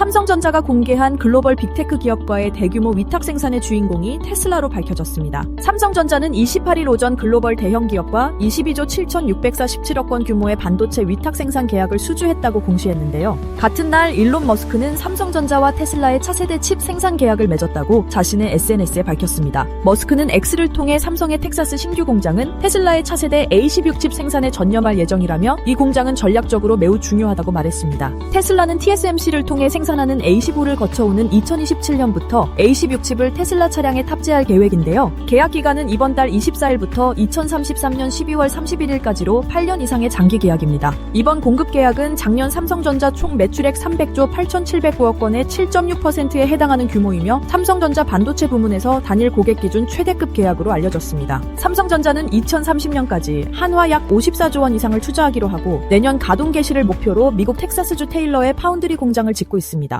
삼성전자가 공개한 글로벌 빅테크 기업과의 대규모 위탁 생산의 주인공이 테슬라로 밝혀졌습니다. 삼성전자는 28일 오전 글로벌 대형 기업과 22조 7,647억 원 규모의 반도체 위탁 생산 계약을 수주했다고 공시했는데요. 같은 날 일론 머스크는 삼성전자와 테슬라의 차세대 칩 생산 계약을 맺었다고 자신의 SNS에 밝혔습니다. 머스크는 X를 통해 삼성의 텍사스 신규 공장은 테슬라의 차세대 A16 칩 생산에 전념할 예정이라며 이 공장은 전략적으로 매우 중요하다고 말했습니다. 테슬라는 TSMC를 통해 생산 하는 A15를 거쳐오는 2027년부터 A16 칩을 테슬라 차량에 탑재할 계획인데요. 계약 기간은 이번 달 24일부터 2033년 12월 31일까지로 8년 이상의 장기 계약입니다. 이번 공급 계약은 작년 삼성전자 총 매출액 300조 8,709억 원의 7.6%에 해당하는 규모이며 삼성전자 반도체 부문에서 단일 고객 기준 최대급 계약으로 알려졌습니다. 삼성전자는 2030년까지 한화 약 54조 원 이상을 투자하기로 하고 내년 가동 개시를 목표로 미국 텍사스주 테일러의 파운드리 공장을 짓고 있습니다.